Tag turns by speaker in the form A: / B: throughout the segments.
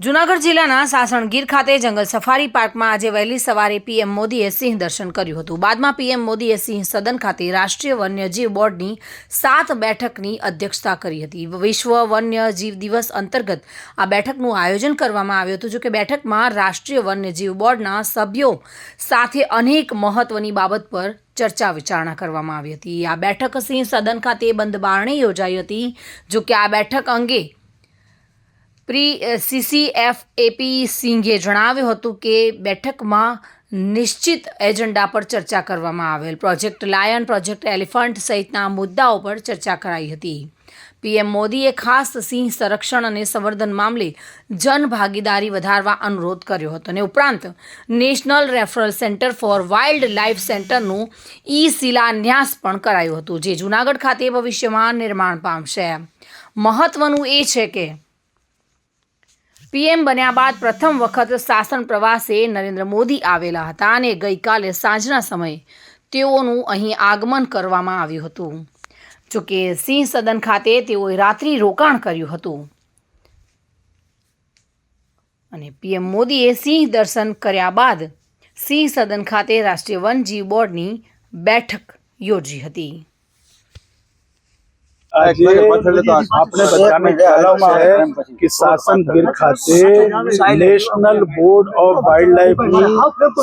A: જૂનાગઢ જિલ્લાના સાસણગીર ખાતે જંગલ સફારી પાર્કમાં આજે વહેલી સવારે પીએમ મોદીએ સિંહ દર્શન કર્યું હતું. બાદમાં પીએમ મોદીએ સિંહ સદન ખાતે રાષ્ટ્રીય વન્યજીવ બોર્ડની સાત બેઠકની અધ્યક્ષતા કરી હતી. વિશ્વ વન્યજીવ દિવસ અંતર્ગત આ બેઠકનું આયોજન કરવામાં આવ્યું હતું જોકે બેઠકમાં રાષ્ટ્રીય વન્યજીવ બોર્ડના સભ્યો સાથે અનેક મહત્વની બાબત પર ચર્ચા વિચારણા કરવામાં આવી હતી. આ બેઠક સિંહ સદન ખાતે બંધ બારણે યોજાઈ હતી જોકે આ બેઠક અંગે પ્રી સીસીએફ એપી સિંઘે જણાવ્યું હતું કે બેઠકમાં નિશ્ચિત એજન્ડા પર ચર્ચા કરવામાં આવેલ. પ્રોજેક્ટ લાયન, પ્રોજેક્ટ એલિફન્ટ સહિતના મુદ્દાઓ પર ચર્ચા કરાઈ હતી. પીએમ મોદીએ ખાસ સિંહ સંરક્ષણ અને સંવર્ધન મામલે જનભાગીદારી વધારવા અનુરોધ કર્યો હતો અને ઉપરાંત national referral centre for wildlife સેન્ટરનું ઈ શિલાન્યાસ પણ કરાયું હતું, જે જૂનાગઢ ખાતે ભવિષ્યમાં નિર્માણ પામશે. મહત્વનું એ છે કે પીએમ બન્યા બાદ પ્રથમ વખત શાસન પ્રવાસે નરેન્દ્ર મોદી આવેલા હતા અને ગઈકાલે સાંજના સમયે તેઓનું અહીં આગમન કરવામાં આવ્યું હતું. જોકે સિંહ સદન ખાતે તેઓએ રાત્રિ રોકાણ કર્યું હતું. અને પીએમ મોદીએ સિંહ દર્શન કર્યા બાદ સિંહ સદન ખાતે રાષ્ટ્રીય વનજીવ બોર્ડની બેઠક યોજી હતી.
B: આપણે બધાને ખ્યાલ છે કે શાસન ગીર ખાતે નેશનલ બોર્ડ ઓફ વાઇલ્ડ લાઈફની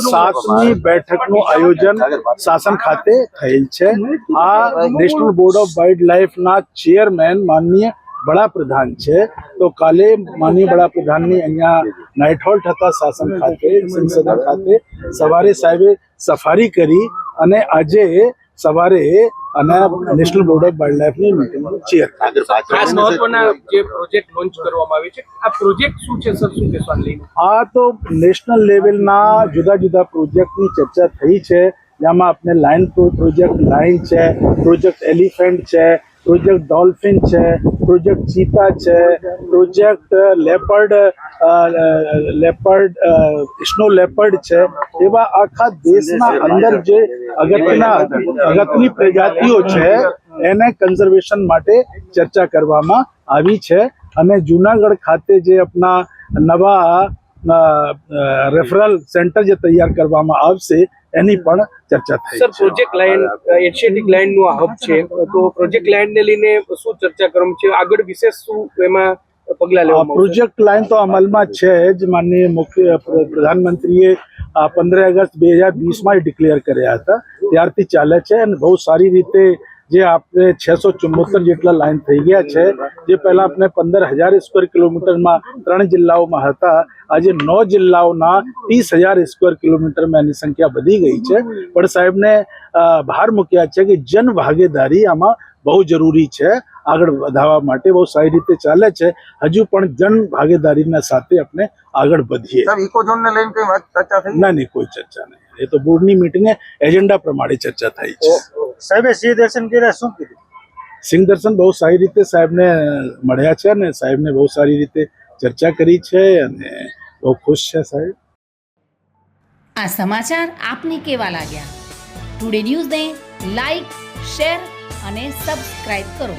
B: સાતમી બેઠકનું આયોજન શાસન ખાતે થયેલ છે. આ નેશનલ બોર્ડ ઓફ વાઇલ્ડ લાઈફના ચેરમેન માનનીય વડાપ્રધાન છે. તો કાલે માનનીય વડાપ્રધાનની અહીંયા નાઇટ હોલ્ટ હતા શાસન ખાતે સંસદ ખાતે સવારે સાહેબે સફારી કરી અને આજે સવારે અને નેશનલ બોર્ડ ઓફ વાઇલ્ડ લાઈફની મિટિંગનું ચેર
C: ખાસ મહત્વના જે પ્રોજેક્ટ લોન્ચ કરવામાં આવે છે આ પ્રોજેક્ટ શું છે સર? શું કહેશો આને લઈને?
B: આ તો નેશનલ લેવલના જુદા જુદા પ્રોજેક્ટની ચર્ચા થઈ છે. જેમાં આપણે લાઇન પ્રોજેક્ટ લાઇન છે પ્રોજેક્ટ એલિફન્ટ છે પ્રોજેક્ટ ડોલ્ફિન છે પ્રોજેક્ટ ચીતા છે project leopard leopard snow leopard છે. એવા આખા દેશના અંદર જે અગત્યના અગત્યની પ્રજાતિઓ છે એને કન્ઝર્વેશન માટે ચર્ચા કરવામાં આવી છે. અને જુનાગઢ ખાતે જે આપણા નવા રેફરલ સેન્ટર જે તૈયાર કરવામાં આવશે એની પણ ચર્ચા થઈ
C: સર પ્રોજેક્ટ લાઇન એશિયાટિક લાઇનનું આ હબ છે. તો પ્રોજેક્ટ લાઇન ને લઈને શું ચર્ચા કરવામાં છે? આગળ વિશેષ શું એમાં પગલા લેવા
B: પ્રોજેક્ટ લાઇન તો અમલમાં છે જ. માનનીય મુખ્ય પ્ર- પ્રધાનમંત્રીએ પંદર ઓગસ્ટ બે હજાર વીસમાં ડિક્લેર કર્યા હતા. ત્યારથી ચાલે છે અને બહુ સારી રીતે જે આપણે છસો ચુમ્મોતેર જેટલા લાઇન થઈ ગયા છે જે પહેલા આપણે પંદર હજાર સ્ક્વેર કિલોમીટરમાં ત્રણ જિલ્લાઓમાં હતા. આજે નવ જિલ્લાઓના ત્રીસ હજાર સ્ક્વેર કિલોમીટરમાં એની સંખ્યા વધી ગઈ છે. પણ સાહેબને ભાર મૂક્યા છે કે જન ભાગીદારી આમાં બહુ જરૂરી છે. આગળ વધારવા માટે બહુ સારી રીતે ચાલે છે. હજુ પણ જન ભાગીદારીના સાથે આપણે આગળ વધીએ.
D: સર લઈને કઈ વાત ચર્ચા થઈ?
B: ના નહીં કોઈ ચર્ચા નહીં. એ તો બોર્ડની મિટિંગે એજન્ડા પ્રમાણે ચર્ચા થઈ છે.
D: સાહેબે સિંહ દર્શન કર્યા શું કીધું?
B: સિંહ દર્શન બહુ સારી રીતે સાહેબને મળ્યા છે અને સાહેબને બહુ સારી રીતે ચર્ચા કરી છે અને બહુ ખુશ છે સાહેબ.
A: આ સમાચાર આપને કેવા લાગ્યા? ટુડે ન્યૂઝને લાઈક શેર અને સબસ્ક્રાઇબ કરો.